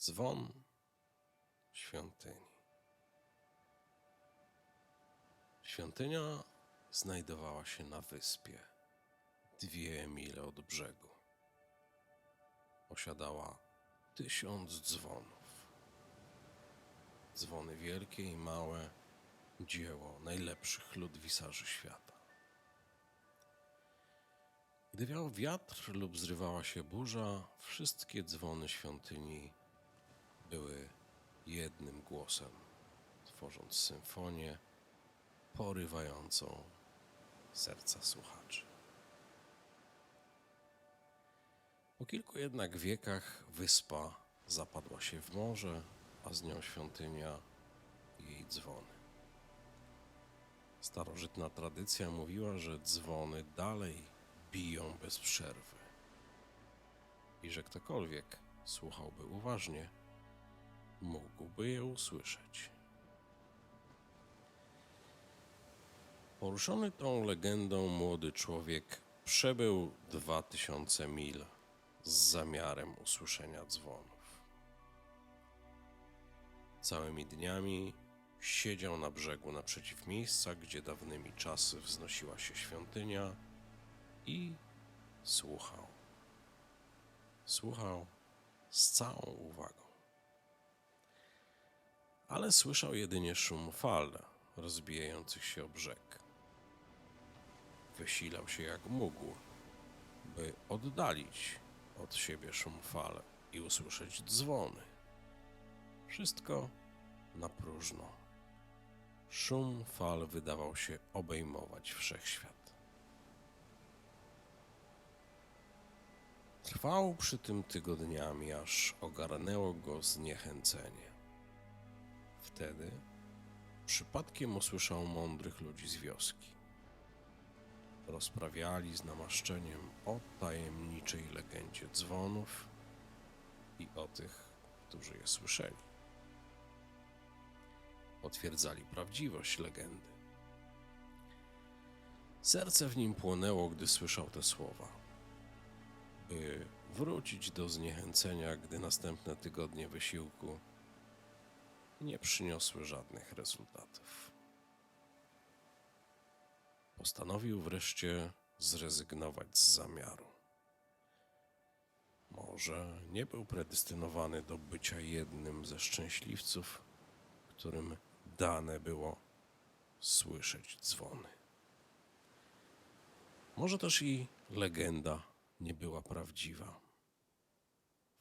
Dzwon świątyni. Świątynia znajdowała się na wyspie, dwie mile od brzegu. Posiadała tysiąc dzwonów. Dzwony wielkie i małe, dzieło najlepszych ludwisarzy świata. Gdy wiał wiatr lub zrywała się burza, wszystkie dzwony świątyni były jednym głosem, tworząc symfonię porywającą serca słuchaczy. Po kilku jednak wiekach wyspa zapadła się w morze, a z nią świątynia i jej dzwony. Starożytna tradycja mówiła, że dzwony dalej biją bez przerwy i że ktokolwiek słuchałby uważnie, mógłby je usłyszeć. Poruszony tą legendą młody człowiek przebył dwa tysiące mil z zamiarem usłyszenia dzwonów. Całymi dniami siedział na brzegu naprzeciw miejsca, gdzie dawnymi czasy wznosiła się świątynia i słuchał. Słuchał z całą uwagą. Ale słyszał jedynie szum fal rozbijających się o brzeg. Wysilał się jak mógł, by oddalić od siebie szum fal i usłyszeć dzwony. Wszystko na próżno. Szum fal wydawał się obejmować wszechświat. Trwał przy tym tygodniami, aż ogarnęło go zniechęcenie. Wtedy przypadkiem usłyszał mądrych ludzi z wioski. Rozprawiali z namaszczeniem o tajemniczej legendzie dzwonów i o tych, którzy je słyszeli. Potwierdzali prawdziwość legendy. Serce w nim płonęło, gdy słyszał te słowa by wrócić do zniechęcenia, gdy następne tygodnie wysiłku nie przyniosły żadnych rezultatów. Postanowił wreszcie zrezygnować z zamiaru. Może nie był predestynowany do bycia jednym ze szczęśliwców, którym dane było słyszeć dzwony. Może też i legenda nie była prawdziwa.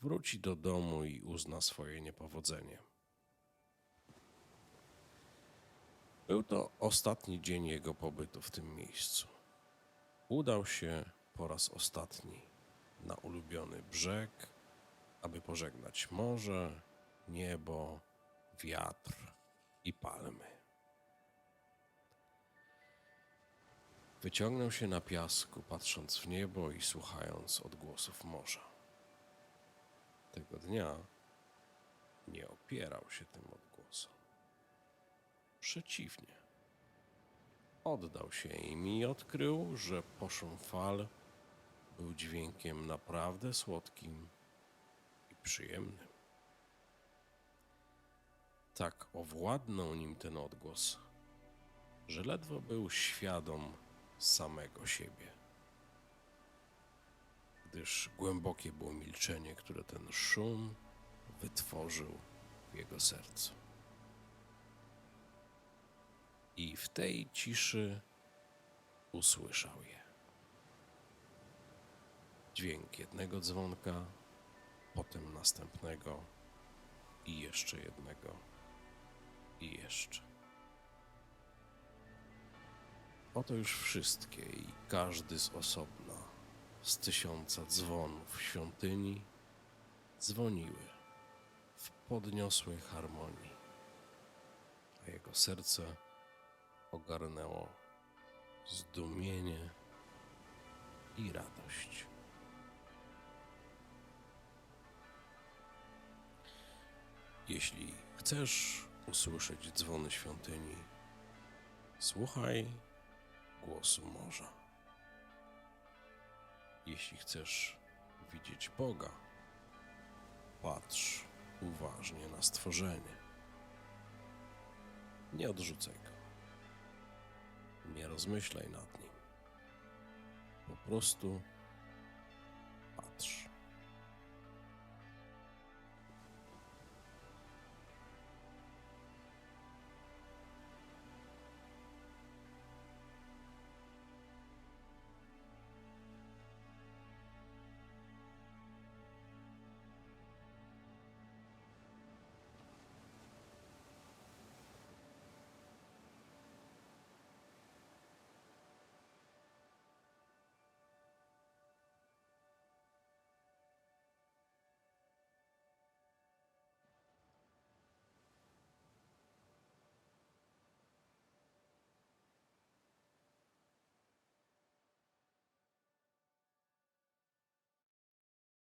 Wróci do domu i uzna swoje niepowodzenie. Był to ostatni dzień jego pobytu w tym miejscu. Udał się po raz ostatni na ulubiony brzeg, aby pożegnać morze, niebo, wiatr i palmy. Wyciągnął się na piasku, patrząc w niebo i słuchając odgłosów morza. Tego dnia nie opierał się tym odgłosom. Przeciwnie, oddał się im i odkrył, że poszum fal był dźwiękiem naprawdę słodkim i przyjemnym. Tak owładnął nim ten odgłos, że ledwo był świadom samego siebie. Gdyż głębokie było milczenie, które ten szum wytworzył w jego sercu. I w tej ciszy usłyszał je. Dźwięk jednego dzwonka, potem następnego i jeszcze jednego i jeszcze. Oto już wszystkie i każdy z osobna, z tysiąca dzwonów świątyni, dzwoniły w podniosłej harmonii, a jego serce ogarnęło zdumienie i radość. Jeśli chcesz usłyszeć dzwony świątyni, słuchaj głosu morza. Jeśli chcesz widzieć Boga, patrz uważnie na stworzenie. Nie odrzucaj go. Nie rozmyślaj nad nim. Po prostu patrz.